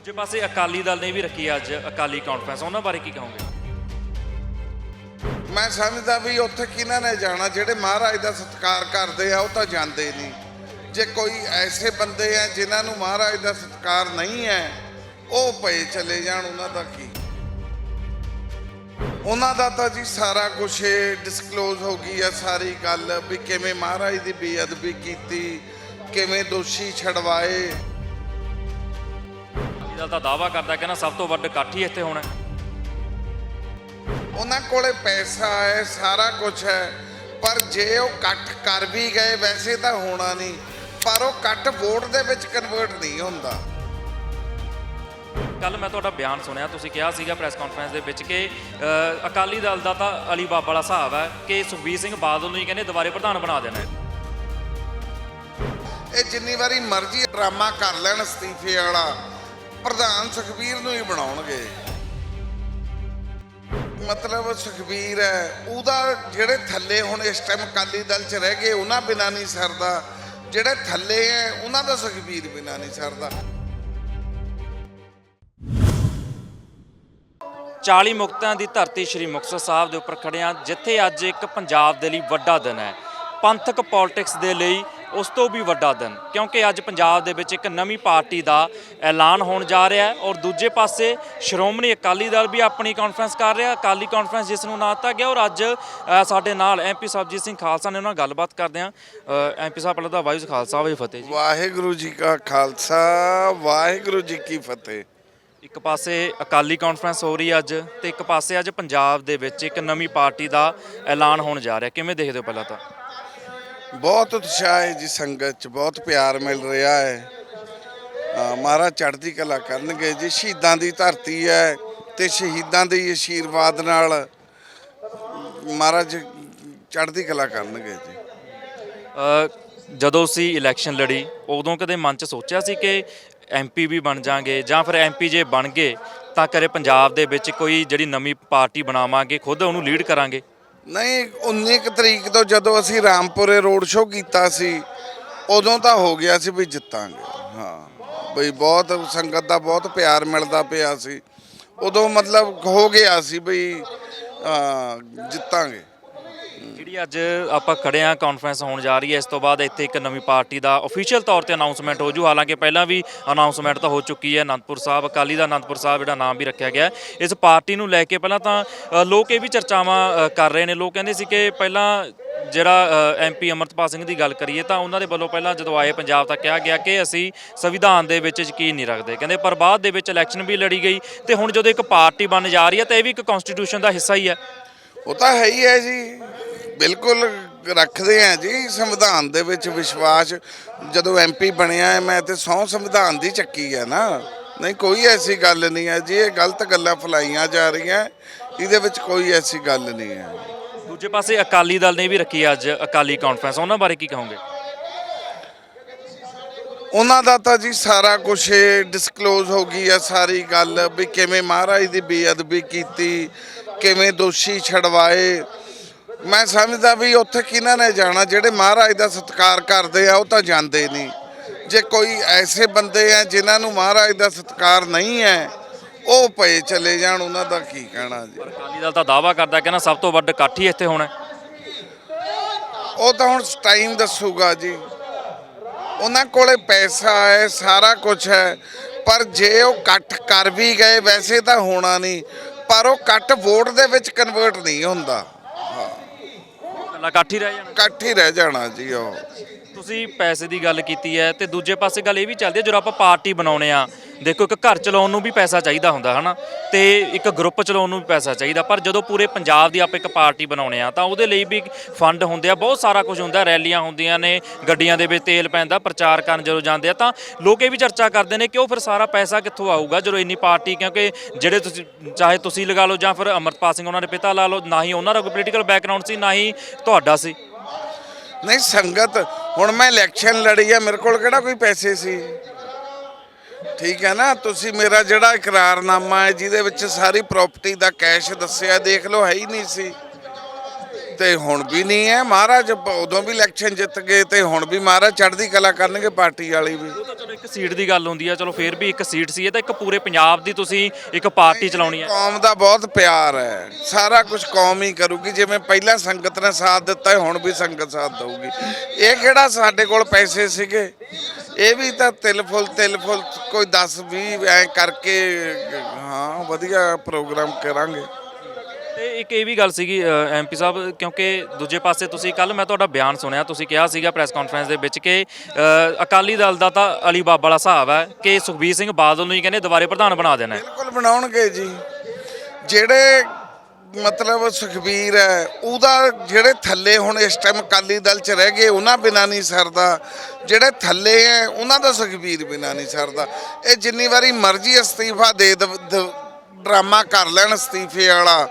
ਦੂਜੇ ਪਾਸੇ ਅਕਾਲੀ ਦਲ ਨੇ ਵੀ ਰੱਖੀ ਅੱਜ ਅਕਾਲੀ ਕਾਨਫਰੰਸ ਉਹਨਾਂ ਬਾਰੇ ਕੀ ਕਹੋਗੇ? ਮੈਂ ਸਮਝਦਾ ਵੀ ਉੱਥੇ ਕਿਹਨਾਂ ਨੇ ਜਾਣਾ? ਜਿਹੜੇ ਮਹਾਰਾਜ ਦਾ ਸਤਿਕਾਰ ਕਰਦੇ ਆ, ਉਹ ਤਾਂ ਜਾਂਦੇ ਨਹੀਂ ਜੇ ਕੋਈ ਐਸੇ ਬੰਦੇ ਆ ਜਿਨ੍ਹਾਂ ਨੂੰ ਮਹਾਰਾਜ ਦਾ ਸਤਿਕਾਰ ਨਹੀਂ ਹੈ, ਉਹ ਪਏ ਚਲੇ ਜਾਣ ਉਹਨਾਂ ਦਾ ਕੀ? ਉਹਨਾਂ ਦਾ ਤਾਂ ਜੀ ਸਾਰਾ ਕੁਝ ਡਿਸਕਲੋਜ਼ ਹੋ ਗਈ ਆ, ਸਾਰੀ ਗੱਲ ਵੀ ਕਿਵੇਂ ਮਹਾਰਾਜ ਦੀ ਬੇਅਦਬੀ ਕੀਤੀ, ਕਿਵੇਂ ਦੋਸ਼ੀ ਛਡਵਾਏ। ਦਲ ਤਾਂ ਦਾਵਾ ਕਰਦਾ ਕਿ ਨਾ ਸਭ ਤੋਂ ਵੱਧ ਇਕੱਠ ਹੀ ਇੱਥੇ ਹੋਣਾ। ਉਹਨਾਂ ਕੋਲੇ ਪੈਸਾ ਹੈ ਸਾਰਾ ਕੁਝ ਹੈ ਪਰ ਜੇ ਉਹ ਕੱਟ ਕਰ ਵੀ ਗਏ ਵੈਸੇ ਤਾਂ ਹੋਣਾ ਨਹੀਂ ਪਰ ਉਹ ਕੱਟ ਵੋਟ ਦੇ ਵਿੱਚ ਕਨਵਰਟ ਨਹੀਂ ਹੁੰਦਾ ਕੱਲ ਮੈਂ ਤੁਹਾਡਾ ਬਿਆਨ ਸੁਣਿਆ ਤੁਸੀਂ ਕਿਹਾ ਸੀਗਾ ਪ੍ਰੈਸ ਕਾਨਫਰੰਸ ਦੇ ਵਿੱਚ ਕਿ ਅਕਾਲੀ ਦਲ ਦਾ ਤਾਂ ਅਲੀ ਬਾਬਾ ਵਾਲਾ ਹਿਸਾਬ ਹੈ ਕਿ ਸੁਖਬੀਰ ਸਿੰਘ ਬਾਦਲ ਨੂੰ ਹੀ ਕਹਿੰਦੇ ਦੁਬਾਰੇ ਪ੍ਰਧਾਨ ਬਣਾ ਦੇਣਾ। ਇਹ ਜਿੰਨੀ ਵਾਰੀ ਮਰਜ਼ੀ ਡਰਾਮਾ ਕਰ ਲੈਣ ਅਸਤੀਫੇ ਵਾਲਾ ਪ੍ਰਧਾਨ ਸੁਖਬੀਰ ਨੂੰ ਹੀ ਬਣਾਉਣਗੇ। ਮਤਲਬ ਸੁਖਬੀਰ ਹੈ, ਉਹਦਾ ਜਿਹੜੇ ਥੱਲੇ ਹੁਣ ਇਸ ਟਾਈਮ ਅਕਾਲੀ ਦਲ 'ਚ ਰਹਿ ਗਏ, ਉਹਨਾਂ ਬਿਨਾ ਨਹੀਂ ਸਰਦਾ। ਜਿਹੜੇ ਥੱਲੇ ਹੈ, ਉਹਨਾਂ ਦਾ ਸੁਖਬੀਰ ਬਿਨਾ ਨਹੀਂ ਸਰਦਾ। 40 ਮੁਕਤਾਂ ਦੀ ਧਰਤੀ ਸ੍ਰੀ ਮੁਕਤਸਰ ਸਾਹਿਬ ਦੇ ਉੱਪਰ ਖੜੇ ਹਾਂ, ਜਿੱਥੇ ਅੱਜ ਇੱਕ ਪੰਜਾਬ ਦੇ ਲਈ ਵੱਡਾ ਦਿਨ ਹੈ। ਪੰਥਕ ਪੋਲਿਟਿਕਸ ਦੇ ਲਈ ਉਸ ਤੋਂ ਵੀ ਵੱਡਾ ਦਿਨ ਕਿਉਂਕਿ ਅੱਜ ਪੰਜਾਬ ਦੇ ਵਿੱਚ ਇੱਕ ਨਵੀਂ ਪਾਰਟੀ ਦਾ ਐਲਾਨ ਹੋਣ ਜਾ ਰਿਹਾ ਹੈ ਔਰ ਦੂਜੇ ਪਾਸੇ ਸ਼੍ਰੋਮਣੀ ਅਕਾਲੀ ਦਲ ਵੀ ਆਪਣੀ ਕਾਨਫਰੰਸ ਕਰ ਰਿਹਾ ਅਕਾਲੀ ਕਾਨਫਰੰਸ ਜਿਸ ਨੂੰ ਨਾਂ ਦਿੱਤਾ ਗਿਆ ਔਰ ਅੱਜ ਸਾਡੇ ਨਾਲ ਐਮਪੀ ਸਰਬਜੀਤ ਸਿੰਘ ਖਾਲਸਾ ਨੇ ਉਹਨਾਂ ਨਾਲ ਗੱਲਬਾਤ ਕਰਦੇ ਹਾਂ। ਐਮਪੀ ਸਾਹਿਬ ਪਹਿਲਾਂ ਤਾਂ ਵਾਹਿਗੁਰੂ ਖਾਲਸਾ ਵਾਹਿਗੁਰੂ ਫਤਿਹ ਜੀ। ਵਾਹਿਗੁਰੂ ਜੀ ਕਾ ਖਾਲਸਾ ਵਾਹਿਗੁਰੂ ਜੀ ਕੀ ਫਤਿਹ। ਇੱਕ ਪਾਸੇ ਅਕਾਲੀ ਕਾਨਫਰੰਸ ਹੋ ਰਹੀ ਹੈ ਅੱਜ ਤੇ ਇੱਕ ਪਾਸੇ ਅੱਜ ਪੰਜਾਬ ਦੇ ਵਿੱਚ ਇੱਕ ਨਵੀਂ ਪਾਰਟੀ ਦਾ ਐਲਾਨ ਹੋਣ ਜਾ ਰਿਹਾ ਕਿਵੇਂ ਦੇਖਦੇ ਹੋ ਪਹਿਲਾਂ ਤਾਂ? ਬਹੁਤ ਉਤਸ਼ਾਹ ਹੈ ਜੀ ਸੰਗਤ ਚ, ਬਹੁਤ ਪਿਆਰ ਮਿਲ ਰਿਹਾ ਹੈ। ਮਹਾਰਾਜ ਚੜ੍ਹਦੀ ਕਲਾ ਕਰਨਗੇ ਜੀ, ਸ਼ਹੀਦਾਂ ਦੀ ਧਰਤੀ ਹੈ ਤੇ ਸ਼ਹੀਦਾਂ ਦੇ ਆਸ਼ੀਰਵਾਦ ਨਾਲ ਮਹਾਰਾਜ ਚੜ੍ਹਦੀ ਕਲਾ ਕਰਨਗੇ ਜੀ। ਜਦੋਂ ਅਸੀਂ ਇਲੈਕਸ਼ਨ ਲੜੀ, ਉਦੋਂ ਕਦੇ ਮਨ 'ਚ ਸੋਚਿਆ ਸੀ ਕਿ ਐਮਪੀ ਵੀ ਬਣ ਜਾਾਂਗੇ ਜਾਂ ਫਿਰ ਐਮਪੀ ਜੇ ਬਣ ਗਏ, ਤਾਂ ਕਰੇ ਪੰਜਾਬ ਦੇ ਵਿੱਚ ਕੋਈ ਜਿਹੜੀ ਨਵੀਂ ਪਾਰਟੀ ਬਣਾਵਾਂਗੇ, ਖੁਦ ਉਹਨੂੰ ਲੀਡ ਕਰਾਂਗੇ? ਨਹੀਂ 19 ਕੁ ਤਰੀਕ ਤੋਂ ਜਦੋਂ ਅਸੀਂ ਰਾਮਪੁਰੇ ਰੋਡ ਸ਼ੋਅ ਕੀਤਾ ਸੀ ਉਦੋਂ ਤਾਂ ਹੋ ਗਿਆ ਸੀ ਵੀ ਜਿੱਤਾਂਗੇ। ਹਾਂ ਬਈ ਬਹੁਤ ਸੰਗਤ ਦਾ ਬਹੁਤ ਪਿਆਰ ਮਿਲਦਾ ਪਿਆ ਸੀ। ਉਦੋਂ ਮਤਲਬ ਹੋ ਗਿਆ ਸੀ ਬਈ ਅਹ, ਜਿੱਤਾਂਗੇ। ਜਿਹੜੀ ਅੱਜ ਆਪਾਂ ਖੜੇ ਆ ਕਾਨਫਰੰਸ ਹੋਣ ਜਾ ਰਹੀ ਹੈ, ਇਸ ਤੋਂ ਬਾਅਦ ਇੱਥੇ ਇੱਕ ਨਵੀਂ ਪਾਰਟੀ ਦਾ ਅਫੀਸ਼ੀਅਲ ਤੌਰ ਤੇ ਅਨਾਉਂਸਮੈਂਟ ਹੋ ਜੂ। ਹਾਲਾਂਕਿ ਪਹਿਲਾਂ ਵੀ ਅਨਾਉਂਸਮੈਂਟ ਤਾਂ ਹੋ ਚੁੱਕੀ ਹੈ, ਅਨੰਦਪੁਰ ਸਾਹਿਬ, ਅਕਾਲੀ ਦਾ ਅਨੰਦਪੁਰ ਸਾਹਿਬ, ਜਿਹੜਾ ਨਾਮ ਵੀ ਰੱਖਿਆ ਗਿਆ ਇਸ ਪਾਰਟੀ ਨੂੰ ਲੈ ਕੇ ਪਹਿਲਾਂ ਤਾਂ ਲੋਕ ਇਹ ਵੀ ਚਰਚਾਵਾਂ ਕਰ ਰਹੇ ਨੇ। ਲੋਕ ਕਹਿੰਦੇ ਸੀ ਕਿ ਪਹਿਲਾਂ ਜਿਹੜਾ ਐਮਪੀ ਅਮਰਤਪਾਲ ਸਿੰਘ ਦੀ ਗੱਲ ਕਰੀਏ ਤਾਂ ਉਹਨਾਂ ਦੇ ਵੱਲੋਂ ਪਹਿਲਾਂ ਜਦੋਂ ਆਏ ਪੰਜਾਬ ਤਾਂ ਕਿਹਾ ਗਿਆ ਕਿ ਅਸੀਂ ਸੰਵਿਧਾਨ ਦੇ ਵਿੱਚ ਯਕੀਨ ਨਹੀਂ ਰੱਖਦੇ। ਕਹਿੰਦੇ ਪਰ ਬਾਅਦ ਦੇ ਵਿੱਚ ਇਲੈਕਸ਼ਨ ਵੀ ਲੜੀ ਗਈ ਤੇ ਹੁਣ ਜਦੋਂ ਇੱਕ ਪਾਰਟੀ ਬਣ ਜਾ ਰਹੀ ਹੈ ਤਾਂ ਇਹ ਵੀ ਇੱਕ ਕਨਸਟੀਟਿਊਸ਼ਨ ਦਾ ਹਿੱਸਾ ਹੀ ਹੈ। ਉਹ ਤਾਂ ਹੈ ਹੀ ਹੈ ਜੀ। ਬਿਲਕੁਲ ਰੱਖਦੇ ਆ ਜੀ ਸੰਵਿਧਾਨ ਦੇ ਵਿੱਚ ਵਿਸ਼ਵਾਸ। ਜਦੋਂ ਐਮਪੀ ਬਣਿਆ ਮੈਂ ਤੇ ਸੌ ਸੰਵਿਧਾਨ ਦੀ ਚੱਕੀ ਹੈ ਨਾ। ਨਹੀਂ ਕੋਈ ਐਸੀ ਗੱਲ ਨਹੀਂ ਹੈ ਜੀ ਇਹ ਗਲਤ ਗੱਲਾਂ ਫਲਾਈਆਂ ਜਾ ਰਹੀਆਂ। ਇਹਦੇ ਵਿੱਚ ਕੋਈ ਐਸੀ ਗੱਲ ਨਹੀਂ ਹੈ। ਦੂਜੇ ਪਾਸੇ ਅਕਾਲੀ ਦਲ ਨੇ ਵੀ ਰੱਖੀ ਅੱਜ ਅਕਾਲੀ ਕਾਨਫਰੰਸ ਉਹਨਾਂ ਬਾਰੇ ਕੀ ਕਹੋਗੇ? ਉਹਨਾਂ ਦਾ ਤਾਂ ਜੀ ਸਾਰਾ ਕੁਝ ਡਿਸਕਲੋਜ਼ ਹੋ ਗਈ ਆ ਸਾਰੀ ਗੱਲ ਵੀ ਕਿਵੇਂ ਮਹਾਰਾਜ ਦੀ ਬੇਅਦਬੀ ਕੀਤੀ ਕਿਵੇਂ ਦੋਸ਼ੀ ਛਡਵਾਏ। ਮੈਂ ਸਮਝਦਾ ਵੀ ਉੱਥੇ ਕਿਹਨਾਂ ਨੇ ਜਾਣਾ ਜਿਹੜੇ ਮਹਾਰਾਜ ਦਾ ਸਤਿਕਾਰ ਕਰਦੇ ਆ ਉਹ ਤਾਂ ਜਾਂਦੇ ਨਹੀਂ। ਜੇ ਕੋਈ ਐਸੇ ਬੰਦੇ ਆ ਜਿਨ੍ਹਾਂ ਨੂੰ ਮਹਾਰਾਜ ਦਾ ਸਤਿਕਾਰ ਨਹੀਂ ਹੈ ਉਹ ਪਏ ਚਲੇ ਜਾਣ ਉਹਨਾਂ ਦਾ ਕੀ ਕਹਿਣਾ ਜੀ? ਅਕਾਲੀ ਦਲ ਤਾਂ ਦਾਵਾ ਕਰਦਾ ਕਿ ਨਾ ਸਭ ਤੋਂ ਵੱਧ ਇਕੱਠ ਹੀ ਇੱਥੇ ਹੋਣਾ। ਉਹ ਤਾਂ ਹੁਣ ਟਾਈਮ ਦੱਸੂਗਾ ਜੀ। ਉਹਨਾਂ ਕੋਲੇ ਪੈਸਾ ਹੈ ਸਾਰਾ ਕੁਝ ਹੈ ਪਰ ਜੇ ਉਹ ਕੱਟ ਕਰ ਵੀ ਗਏ ਵੈਸੇ ਤਾਂ ਹੋਣਾ ਨਹੀਂ। ਪਰ ਉਹ ਕੱਟ ਵੋਟ ਦੇ ਵਿੱਚ ਕਨਵਰਟ ਨਹੀਂ ਹੁੰਦਾ। ਇਕੱਠ ਹੀ ਰਹਿ ਜਾਣਾ। ਕੱਟ ਹੀ ਰਹਿ ਜਾਣਾ ਜੀ ਉਹ। ਤੁਸੀਂ ਪੈਸੇ ਦੀ ਗੱਲ ਕੀਤੀ ਹੈ ਤੇ ਦੂਜੇ ਪਾਸੇ ਗੱਲ ਇਹ ਵੀ ਚੱਲਦੀ ਹੈ, ਜਦੋਂ ਆਪਾਂ ਪਾਰਟੀ ਬਣਾਉਣੇ ਆ, ਦੇਖੋ ਇੱਕ ਘਰ ਚਲਾਉਣ ਨੂੰ ਵੀ ਪੈਸਾ ਚਾਹੀਦਾ ਹੁੰਦਾ, ਹਨਾ? ਤੇ ਇੱਕ ਗਰੁੱਪ ਚਲਾਉਣ ਨੂੰ ਵੀ ਪੈਸਾ ਚਾਹੀਦਾ, ਪਰ ਜਦੋਂ ਪੂਰੇ ਪੰਜਾਬ ਦੀ ਆਪਾਂ ਇੱਕ ਪਾਰਟੀ ਬਣਾਉਣੇ ਆ, ਤਾਂ ਉਹਦੇ ਲਈ ਵੀ ਫੰਡ ਹੁੰਦੇ ਆ, ਬਹੁਤ ਸਾਰਾ ਕੁਝ ਹੁੰਦਾ, ਰੈਲੀਆਂ ਹੁੰਦੀਆਂ ਨੇ, ਗੱਡੀਆਂ ਦੇ ਵਿੱਚ ਤੇਲ ਪੈਂਦਾ, ਪ੍ਰਚਾਰ ਕਰਨ ਜਦੋਂ ਜਾਂਦੇ ਆ, ਤਾਂ ਲੋਕ ਇਹ ਵੀ ਚਰਚਾ ਕਰਦੇ ਨੇ ਕਿ ਉਹ ਫਿਰ ਸਾਰਾ ਪੈਸਾ ਕਿੱਥੋਂ ਆਊਗਾ, ਜਦੋਂ ਇੰਨੀ ਪਾਰਟੀ, ਕਿਉਂਕਿ ਜਿਹੜੇ ਤੁਸੀਂ, ਚਾਹੇ ਤੁਸੀਂ ਲਗਾ ਲਓ ਜਾਂ ਫਿਰ ਅਮਰਪਾਲ ਸਿੰਘ ਉਹਨਾਂ ਦੇ ਪਿਤਾ ਲਾ ਲਓ, ਨਾ ਹੀ ਉਹਨਾਂ ਦਾ ਕੋਈ ਪੋਲੀਟੀਕਲ ਬੈਕਗ੍ਰਾਉਂਡ ਸੀ, ਨਾ ਹੀ ਤੁਹਾਡਾ ਸੀ। ਨਹੀਂ, ਸੰਗਤ, ਹੁਣ ਮੈਂ ਇਲੈਕਸ਼ਨ ਲੜੀ ਆ, ਮੇਰੇ ਕੋਲ ਕਿਹੜਾ ਕੋਈ ਪੈਸੇ ਸੀ? ਠੀਕ ਹੈ ਨਾ? ਤੁਸੀਂ ਮੇਰਾ ਜਿਹੜਾ ਇਕਰਾਰਨਾਮਾ ਹੈ, ਜਿਹਦੇ ਵਿੱਚ ਸਾਰੀ ਪ੍ਰਾਪਰਟੀ ਦਾ ਕੈਸ਼ ਦੱਸਿਆ, ਦੇਖ ਲਓ, ਹੈ ਹੀ ਨਹੀਂ ਸੀ। ਤੇ ਹੁਣ ਵੀ ਨਹੀਂ ਹੈ। ਮਹਾਰਾਜ ਉਦੋਂ ਵੀ ਇਲੈਕਸ਼ਨ ਜਿੱਤ ਗਏ ਤੇ ਹੁਣ ਵੀ ਮਹਾਰਾਜ ਚੜ੍ਹਦੀ ਕਲਾ ਕਰਨਗੇ ਪਾਰਟੀ ਵਾਲੀ ਵੀ। ਉਹ ਤਾਂ ਚਲੋ ਇੱਕ ਸੀਟ ਦੀ ਗੱਲ ਹੁੰਦੀ ਆ। ਚਲੋ ਫੇਰ ਵੀ ਇੱਕ ਸੀਟ ਸੀ ਇਹ ਤਾਂ ਇੱਕ ਪੂਰੇ ਪੰਜਾਬ ਦੀ ਤੁਸੀਂ ਇੱਕ ਪਾਰਟੀ ਚਲਾਉਣੀ ਹੈ। ਕੌਮ ਦਾ ਬਹੁਤ ਪਿਆਰ ਹੈ। ਸਾਰਾ ਕੁਝ ਕੌਮ ਹੀ ਕਰੂਗੀ। ਜਿਵੇਂ ਪਹਿਲਾਂ ਸੰਗਤ ਨੇ ਸਾਥ ਦਿੱਤਾ ਹੈ ਹੁਣ ਵੀ ਸੰਗਤ ਸਾਥ ਦਊਗੀ। ਇਹ ਕਿਹੜਾ ਸਾਡੇ ਕੋਲ ਪੈਸੇ ਸੀਗੇ? ਇਹ ਵੀ ਤਾਂ ਤਿਲ ਫੁੱਲ ਤਿਲ ਫੁੱਲ ਕੋਈ 10 20 ਐ ਕਰਕੇ ਹਾਂ ਵਧੀਆ ਪ੍ਰੋਗਰਾਮ ਕਰਾਂਗੇ। ਤੇ ਇੱਕ ਇਹ ਵੀ ਗੱਲ ਸੀਗੀ ਐਮਪੀ ਸਾਹਿਬ ਕਿਉਂਕਿ ਦੂਜੇ ਪਾਸੇ ਤੁਸੀਂ ਕੱਲ ਮੈਂ ਤੁਹਾਡਾ ਬਿਆਨ ਸੁਣਿਆ ਤੁਸੀਂ ਕਿਹਾ ਸੀਗਾ ਪ੍ਰੈਸ ਕਾਨਫਰੰਸ ਦੇ ਵਿੱਚ ਕਿ ਅ, ਅਕਾਲੀ ਦਲ ਦਾ ਤਾਂ ਅਲੀ ਬਾਬਾ ਵਾਲਾ ਹਿਸਾਬ ਹੈ ਕਿ ਸੁਖਬੀਰ ਸਿੰਘ ਬਾਦਲ ਨੂੰ ਹੀ ਕਹਿੰਦੇ ਦੁਬਾਰੇ ਪ੍ਰਧਾਨ ਬਣਾ ਦੇਣਾ ਹੈ। ਬਿਲਕੁਲ ਬਣਾਉਣਗੇ ਜੀ। ਜਿਹੜੇ ਮਤਲਬ ਸੁਖਬੀਰ ਹੈ ਉਹਦਾ ਜਿਹੜੇ ਥੱਲੇ ਹੁਣ ਇਸ ਟਾਈਮ ਅਕਾਲੀ ਦਲ ਚ ਰਹਿ ਗਏ ਉਹਨਾਂ ਬਿਨਾਂ ਨਹੀਂ ਸਰਦਾ। ਜਿਹੜੇ ਥੱਲੇ ਹੈ ਉਹਨਾਂ ਦਾ ਸੁਖਬੀਰ ਬਿਨਾਂ ਨਹੀਂ ਸਰਦਾ। ਇਹ ਜਿੰਨੀ ਵਾਰੀ ਮਰਜ਼ੀ ਅਸਤੀਫਾ ਦੇ ਦਵ- ਦ- ਡਰਾਮਾ ਕਰ ਲੈਣ ਅਸਤੀਫੇ ਵਾਲਾ।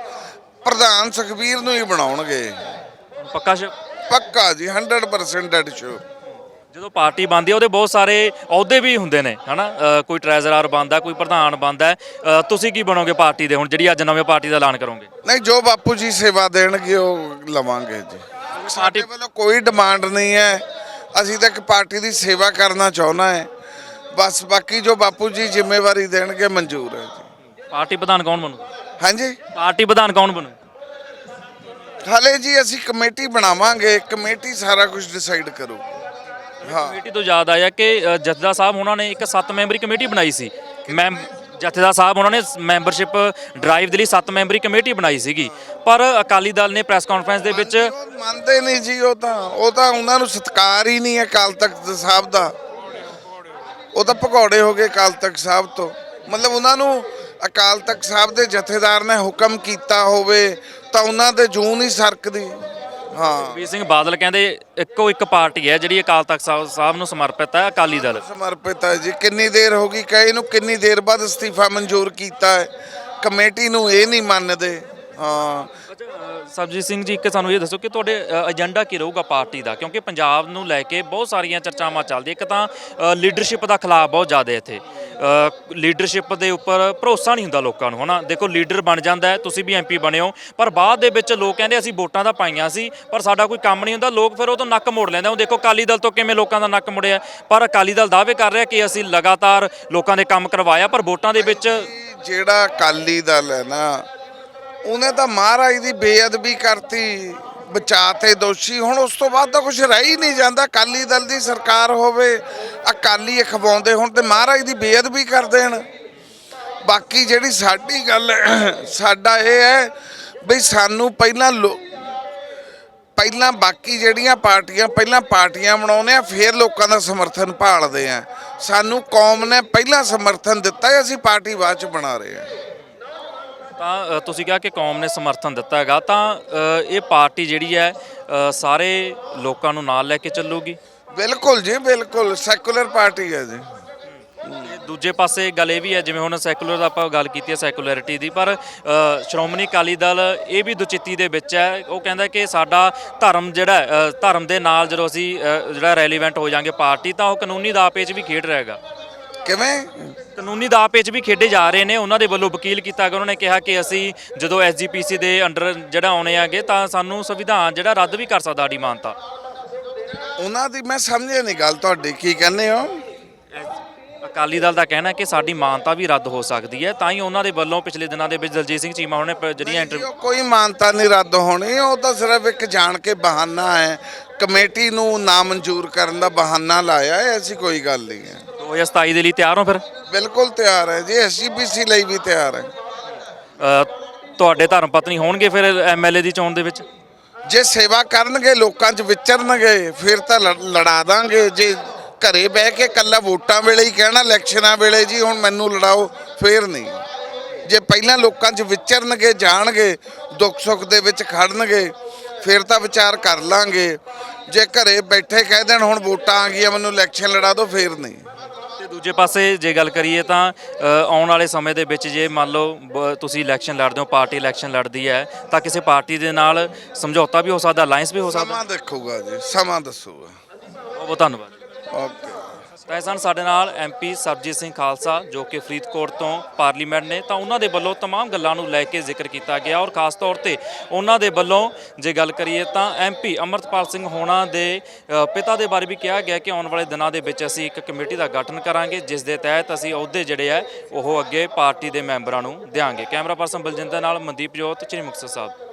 ਪ੍ਰਧਾਨ ਸੁਖਬੀਰ ਨੂੰ ਹੀ ਬਣਾਉਣਗੇ। ਪੱਕਾ ਸ਼ ਪੱਕਾ ਜੀ 100% ਡੈਡ ਸ਼ੋਰ ਜਦੋਂ ਪਾਰਟੀ ਬਣਦੀ ਹੈ ਉਹਦੇ ਬਹੁਤ ਸਾਰੇ ਅਹੁਦੇ ਵੀ ਹੁੰਦੇ ਨੇ ਹਨਾ? ਅ, ਕੋਈ ਟ੍ਰੈਜ਼ਰਰ ਬਣਦਾ ਕੋਈ ਪ੍ਰਧਾਨ ਬਣਦਾ ਅ, ਤੁਸੀਂ ਕੀ ਬਣੋਗੇ ਪਾਰਟੀ ਦੇ ਹੁਣ ਜਿਹੜੀ ਅੱਜ ਨਵੇਂ ਪਾਰਟੀ ਦਾ ਐਲਾਨ ਕਰੋਗੇ? ਨਹੀਂ ਜੋ ਬਾਪੂ ਜੀ ਸੇਵਾ ਦੇਣਗੇ ਉਹ ਲਵਾਂਗੇ ਜੀ। ਸਾਡੇ ਵੱਲੋਂ ਕੋਈ ਡਿਮਾਂਡ ਨਹੀਂ ਹੈ। ਅਸੀਂ ਤਾਂ ਇੱਕ ਪਾਰਟੀ ਦੀ ਸੇਵਾ ਕਰਨਾ ਚਾਹੁੰਦਾ ਹੈ। ਬਸ ਬਾਕੀ ਜੋ ਬਾਪੂ ਜੀ ਜ਼ਿੰਮੇਵਾਰੀ ਦੇਣਗੇ ਮਨਜ਼ੂਰ ਹੈ ਜੀ। ਪਾਰਟੀ ਪ੍ਰਧਾਨ ਕੌਣ ਬਣੂ ਹਾਂਜੀ? ਪਾਰਟੀ ਪ੍ਰਧਾਨ ਕੌਣ ਬਣੂ? ਹਾਲੇ ਜੀ ਅਸੀਂ ਕਮੇਟੀ ਬਣਾਵਾਂਗੇ ਕਮੇਟੀ ਸਾਰਾ ਕੁਝ ਡਿਸਾਈਡ ਕਰੂ। ਹਾਂ। ਕਮੇਟੀ ਤੋਂ ਯਾਦ ਆਇਆ ਕਿ ਅ, ਸਾਹਿਬ ਉਹਨਾਂ ਨੇ ਇੱਕ 7 ਮੈਂਬਰੀ ਕਮੇਟੀ ਬਣਾਈ ਸੀ। ਮੈਂ ਜਥੇਦਾਰ ਸਾਹਿਬ ਉਹਨਾਂ ਨੇ ਮੈਂਬਰਸ਼ਿਪ ਡਰਾਈਵ ਦੇ ਲਈ 7 ਮੈਂਬਰੀ ਕਮੇਟੀ ਬਣਾਈ ਸੀਗੀ। ਪਰ ਅਕਾਲੀ ਦਲ ਨੇ ਪ੍ਰੈਸ ਕਾਨਫਰੰਸ ਦੇ ਵਿੱਚ ਉਹ ਮੰਨਦੇ ਨਹੀਂ ਜੀ ਉਹ ਤਾਂ ਉਹ ਤਾਂ ਉਹਨਾਂ ਨੂੰ ਸਤਿਕਾਰ ਹੀ ਨਹੀਂ ਹੈ ਅਕਾਲ ਤਖਤ ਸਾਹਿਬ ਦਾ। ਉਹ ਤਾਂ ਭਗੌੜੇ ਹੋ ਗਏ ਅਕਾਲ ਤਖਤ ਸਾਹਿਬ ਤੋਂ। ਮਤਲਬ ਉਹਨਾਂ ਨੂੰ ਅਕਾਲ ਤਖਤ ਸਾਹਿਬ ਦੇ ਜਥੇਦਾਰ ਨੇ ਹੁਕਮ ਕੀਤਾ ਹੋਵੇ ਤਾਂ ਉਹਨਾਂ ਦੇ ਜੂਨ ਨਹੀਂ ਸਰਕਦੀ। ਹਾਂ। ਵੀਰ ਸਿੰਘ ਬਾਦਲ ਕਹਿੰਦੇ ਇੱਕੋ ਇੱਕ ਪਾਰਟੀ ਹੈ ਜਿਹੜੀ ਅਕਾਲ ਤਖਤ ਸਾਹਿਬ ਸਾਹਿਬ ਨੂੰ ਸਮਰਪਿਤ ਹੈ ਅਕਾਲੀ ਦਲ। ਸਮਰਪਿਤ ਹੈ ਜੀ। ਕਿੰਨੀ ਦੇਰ ਹੋ ਗਈ? ਕਹੇ ਨੂੰ ਕਿੰਨੀ ਦੇਰ ਬਾਅਦ ਅਸਤੀਫਾ ਮਨਜ਼ੂਰ ਕੀਤਾ ਹੈ। ਕਮੇਟੀ ਨੂੰ ਇਹ ਨਹੀਂ ਮੰਨਦੇ। ਹਾਂ। ਅੱਛਾ ਅ, ਸਰਬਜੀਤ ਸਿੰਘ ਜੀ ਇੱਕ ਸਾਨੂੰ ਇਹ ਦੱਸੋ ਕਿ ਤੁਹਾਡੇ ਏਜੰਡਾ ਕੀ ਰਹੂਗਾ ਪਾਰਟੀ ਦਾ? ਕਿਉਂਕਿ ਪੰਜਾਬ ਨੂੰ ਲੈ ਕੇ ਬਹੁਤ ਸਾਰੀਆਂ ਚਰਚਾਵਾਂ ਚੱਲਦੀਆਂ। ਇੱਕ ਤਾਂ ਲੀਡਰਸ਼ਿਪ ਦਾ ਖਿਲਾਫ ਬਹੁਤ ਜ਼ਿਆਦਾ ਇੱਥੇ। ਲੀਡਰਸ਼ਿਪ ਦੇ ਉੱਪਰ ਭਰੋਸਾ ਨਹੀਂ ਹੁੰਦਾ ਲੋਕਾਂ ਨੂੰ ਹਨਾ? ਦੇਖੋ ਲੀਡਰ ਬਣ ਜਾਂਦਾ ਹੈ ਤੁਸੀਂ ਵੀ ਐਮਪੀ ਬਣੇ ਹੋ। ਪਰ ਬਾਅਦ ਦੇ ਵਿੱਚ ਲੋਕ ਕਹਿੰਦੇ ਅਸੀਂ ਵੋਟਾਂ ਤਾਂ ਪਾਈਆਂ ਸੀ ਪਰ ਸਾਡਾ ਕੋਈ ਕੰਮ ਨਹੀਂ ਹੁੰਦਾ। ਲੋਕ ਫਿਰ ਉਹ ਤੋਂ ਨੱਕ ਮੋੜ ਲੈਂਦੇ ਉਹ ਦੇਖੋ ਅਕਾਲੀ ਦਲ ਤੋਂ ਕਿਵੇਂ ਲੋਕਾਂ ਦਾ ਨੱਕ ਮੁੜਿਆ? ਪਰ ਅਕਾਲੀ ਦਲ ਦਾਅਵੇ ਕਰ ਰਿਹਾ ਕਿ ਅਸੀਂ ਲਗਾਤਾਰ ਲੋਕਾਂ ਦੇ ਕੰਮ ਕਰਵਾਇਆ ਪਰ ਵੋਟਾਂ ਦੇ ਵਿੱਚ ਜਿਹੜਾ ਅਕਾਲੀ ਦਲ ਹੈ ਨਾ ਉਹਨੇ ਤਾਂ ਮਹਾਰਾਜ ਦੀ ਬੇਅਦਬੀ ਕਰਤੀ ਬਚਾਤੇ ਦੋਸ਼ੀ। ਹੁਣ ਉਸ ਤੋਂ ਬਾਅਦ ਤਾਂ ਕੁਝ ਰਹਿ ਹੀ ਨਹੀਂ ਜਾਂਦਾ। ਅਕਾਲੀ ਦਲ ਦੀ ਸਰਕਾਰ ਹੋਵੇ ਅਕਾਲੀ ਅਖਵਾਉਂਦੇ ਹੁਣ ਤੇ ਮਹਾਰਾਜ ਦੀ ਬੇਅਦਬੀ ਕਰ ਦੇਣ। ਬਾਕੀ ਜਿਹੜੀ ਸਾਡੀ ਗੱਲ ਹੈ, ਸਾਡਾ ਇਹ ਹੈ ਵੀ ਸਾਨੂੰ ਪਹਿਲਾਂ ਲੋ- ਪਹਿਲਾਂ ਬਾਕੀ ਜਿਹੜੀਆਂ ਪਾਰਟੀਆਂ ਪਹਿਲਾਂ ਪਾਰਟੀਆਂ ਬਣਾਉਂਦੇ ਆ ਫਿਰ ਲੋਕਾਂ ਦਾ ਸਮਰਥਨ ਭਾਲਦੇ ਆ। ਸਾਨੂੰ ਕੌਮ ਨੇ ਪਹਿਲਾਂ ਸਮਰਥਨ ਦਿੱਤਾ ਅਸੀਂ ਪਾਰਟੀ ਬਾਅਦ ਚ ਬਣਾ ਰਹੇ ਆ। ਤਾਂ ਅ, ਤੁਸੀਂ ਕਿਹਾ ਕਿ ਕੌਮ ਨੇ ਸਮਰਥਨ ਦਿੱਤਾ ਹੈਗਾ ਤਾਂ ਅ, ਇਹ ਪਾਰਟੀ ਜਿਹੜੀ ਹੈ ਅ, ਸਾਰੇ ਲੋਕਾਂ ਨੂੰ ਨਾਲ ਲੈ ਕੇ ਚੱਲੂਗੀ? ਬਿਲਕੁਲ ਜੀ ਬਿਲਕੁਲ। ਸੈਕੂਲਰ ਪਾਰਟੀ ਹੈ ਜੀ। ਤੇ ਦੂਜੇ ਪਾਸੇ ਗੱਲ ਇਹ ਵੀ ਹੈ ਜਿਵੇਂ ਹੁਣ ਸੈਕੂਲਰ ਦਾ ਆਪਾਂ ਗੱਲ ਕੀਤੀ ਹੈ ਸੈਕੂਲਰਿਟੀ ਦੀ ਪਰ ਅ, ਸ਼੍ਰੋਮਣੀ ਅਕਾਲੀ ਦਲ ਇਹ ਵੀ ਦੁਚਿੱਤੀ ਦੇ ਵਿੱਚ ਹੈ। ਉਹ ਕਹਿੰਦਾ ਕਿ ਸਾਡਾ ਧਰਮ ਜਿਹੜਾ ਹੈ, ਅ, ਧਰਮ ਦੇ ਨਾਲ ਜਦੋਂ ਅਸੀਂ ਅ, ਜਿਹੜਾ ਰੈਲੀਵੈਂਟ ਹੋ ਜਾਾਂਗੇ ਪਾਰਟੀ ਤਾਂ ਉਹ ਕਾਨੂੰਨੀ ਦਾਅ ਪੇਚ ਵੀ ਖੇਡ ਰਿਹਾ ਹੈਗਾ। ਕਿਵੇਂ? ਕਾਨੂੰਨੀ ਦਾਅ ਪੇਚ ਵੀ ਖੇਡੇ ਜਾ ਰਹੇ ਨੇ। ਉਹਨਾਂ ਦੇ ਵੱਲੋਂ ਵਕੀਲ ਕੀਤਾ ਗਿਆ। ਉਹਨਾਂ ਨੇ ਕਿਹਾ ਕਿ ਅਸੀਂ ਜਦੋਂ ਐਸਜੀਪੀਸੀ ਦੇ ਅੰਡਰ ਜਿਹੜਾ ਆਉਣੇ ਆਗੇ ਤਾਂ ਸਾਨੂੰ ਸੰਵਿਧਾਨ ਜਿਹੜਾ ਰੱਦ ਵੀ ਕਰ ਸਕਦਾ ਸਾਡੀ ਮਾਨਤਾ। ਉਹਨਾਂ ਦੀ ਮੈਂ ਸਮਝਿਆ ਨਹੀਂ ਗੱਲ ਤੁਹਾਡੀ। ਕੀ ਕਹਿੰਦੇ ਹੋ? ਅਕਾਲੀ ਦਲ ਦਾ ਕਹਿਣਾ ਕਿ ਸਾਡੀ ਮਾਨਤਾ ਵੀ ਰੱਦ ਹੋ ਸਕਦੀ ਹੈ। ਤਾਂ ਹੀ ਉਹਨਾਂ ਦੇ ਵੱਲੋਂ ਪਿਛਲੇ ਦਿਨਾਂ ਦੇ ਵਿੱਚ ਦਲਜੀਤ ਸਿੰਘ ਚੀਮਾ ਉਹਨੇ ਪ- ਜਿਹੜੀਆਂ ਨਹੀਂ ਜੀ, ਇੰਟਰ ਉਹ ਕੋਈ ਮਾਨਤਾ ਨਹੀਂ ਰੱਦ ਹੋਣੀ। ਉਹ ਤਾਂ ਸਿਰਫ ਇੱਕ ਜਾਣ ਕੇ ਬਹਾਨਾ ਹੈ। ਕਮੇਟੀ ਨੂੰ ਨਾ ਮਨਜ਼ੂਰ ਕਰਨ ਦਾ ਬਹਾਨਾ ਲਾਇਆ ਹੈ। ਐਸੀ ਕੋਈ ਗੱਲ ਨਹੀਂ ਹੈ। 2027 ਦੇ ਲਈ ਤਿਆਰ ਹੋ ਫਿਰ? ਬਿਲਕੁਲ ਤਿਆਰ ਹੈ ਜੀ ਐਸਜੀਪੀਸੀ ਲਈ ਵੀ ਤਿਆਰ ਹੈ। ਅ, ਤੁਹਾਡੇ ਧਰਮ ਪਤਨੀ ਹੋਣਗੇ ਫਿਰ ਐਮਐਲਏ ਦੀ ਚੋਣ ਦੇ ਵਿੱਚ? ਜੇ ਸੇਵਾ ਕਰਨਗੇ ਲੋਕਾਂ 'ਚ ਵਿਚਰਨਗੇ ਫਿਰ ਤਾਂ ਲੜ- ਲੜਾ ਦਾਂਗੇ। ਜੇ ਘਰੇ ਬਹਿ ਕੇ ਕੱਲਾ ਵੋਟਾਂ ਵੇਲੇ ਹੀ ਕਹਿਣਾ ਇਲੈਕਸ਼ਨਾਂ ਵੇਲੇ ਜੀ ਹੁਣ ਮੈਨੂੰ ਲੜਾਓ ਫੇਰ ਨਹੀਂ। ਜੇ ਪਹਿਲਾਂ ਲੋਕਾਂ 'ਚ ਵਿਚਰਨਗੇ ਜਾਣਗੇ ਦੁੱਖ ਸੁੱਖ ਦੇ ਵਿੱਚ ਖੜਨਗੇ ਫਿਰ ਤਾਂ ਵਿਚਾਰ ਕਰ ਲਾਂਗੇ। ਜੇ ਘਰੇ ਬੈਠੇ ਕਹਿ ਦੇਣ ਹੁਣ ਵੋਟਾਂ ਆ ਗਈਆਂ ਮੈਨੂੰ ਇਲੈਕਸ਼ਨ ਲੜਾ ਦਿਓ ਫੇਰ ਨਹੀਂ। ਦੂਜੇ ਪਾਸੇ ਜੇ ਗੱਲ ਕਰੀਏ ਤਾਂ ਆਉਣ ਵਾਲੇ ਸਮੇਂ ਦੇ ਵਿੱਚ ਜੇ ਮੰਨ ਲਓ ਤੁਸੀਂ ਇਲੈਕਸ਼ਨ ਲੜਦੇ ਹੋ ਪਾਰਟੀ ਇਲੈਕਸ਼ਨ ਲੜਦੀ ਹੈ ਤਾਂ ਕਿਸੇ ਪਾਰਟੀ ਦੇ ਨਾਲ ਸਮਝੌਤਾ ਵੀ ਹੋ ਸਕਦਾ ਅਲਾਈਅੰਸ ਵੀ ਹੋ ਸਕਦਾ? ਸਮਾਂ ਦੇਖੂਗਾ ਜੀ ਸਮਾਂ ਦੱਸੂਗਾ। ਬਹੁਤ ਬਹੁਤ ਧੰਨਵਾਦ। ਓਕੇ। ਤਾਂ ਇਹ ਸਨ ਸਾਡੇ ਨਾਲ ਐਮਪੀ ਸਰਜੀਤ ਸਿੰਘ ਖਾਲਸਾ ਜੋ ਕਿ ਫਰੀਦਕੋਟ ਤੋਂ ਪਾਰਲੀਮੈਂਟ ਨੇ ਤਾਂ ਉਹਨਾਂ ਦੇ ਵੱਲੋਂ तमाम ਗੱਲਾਂ ਨੂੰ ਲੈ ਕੇ ਜ਼ਿਕਰ ਕੀਤਾ ਗਿਆ ਔਰ ਖਾਸ ਤੌਰ ਤੇ ਉਹਨਾਂ ਦੇ ਵੱਲੋਂ ਜੇ ਗੱਲ ਕਰੀਏ ਤਾਂ ਐਮਪੀ ਅਮਰਤਪਾਲ ਸਿੰਘ ਹੋਣਾ ਦੇ ਅ, ਪਿਤਾ ਦੇ ਬਾਰੇ ਵੀ ਕਿਹਾ ਗਿਆ ਕਿ ਆਉਣ ਵਾਲੇ ਦਿਨਾਂ ਦੇ ਵਿੱਚ ਅਸੀਂ ਇੱਕ ਕਮੇਟੀ ਦਾ ਗਠਨ ਕਰਾਂਗੇ ਜਿਸ ਦੇ ਤਹਿਤ ਅਸੀਂ ਅਹੁਦੇ ਜਿਹੜੇ ਆ ਉਹ ਅੱਗੇ ਪਾਰਟੀ ਦੇ ਮੈਂਬਰਾਂ ਨੂੰ ਦਿਆਂਗੇ ਕੈਮਰਾ ਪਰਸਨ ਬਲਜਿੰਦਰ ਨਾਲ ਮਨਦੀਪ ਜੋਤ ਚ੍ਰੀ ਮੁਕਤਸਰ ਸਾਹਿਬ